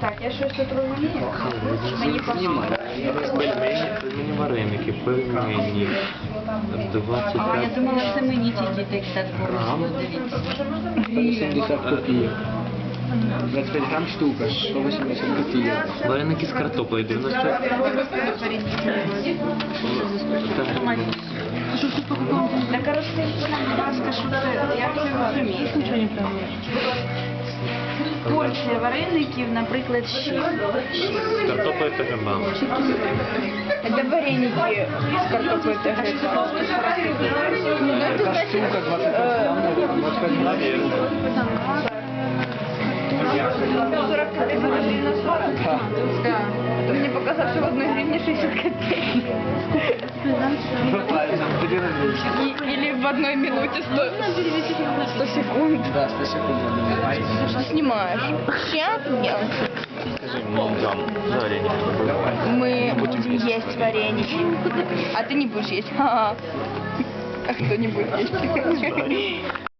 Так, я щось тут розумію. Мені. Пельмені, пельмені вареники, пельмені. 25 А, я думала, це мені тільки так так Грам. Дивіться. 180 копійок. 25 грам штука, 180 копійок. Вареники з картоплею 90. Так розкажіть будь ласка, що це, як це розумієте? Нічого не Порція вареників, наприклад, 6. З картоплею та грибами. Это вареники с картофелем и грибами. Это Така штука 25 грам, 25 грам. да. Мне показалось, что в одной гривне 60 копеек. Или в одной минуте 100, 100 секунд. Да, 100 секунд. Что снимаешь? Сейчас я. Скажи мені там за вареники. Мы будем есть вареники. А ты не будешь есть. А кто не будет есть?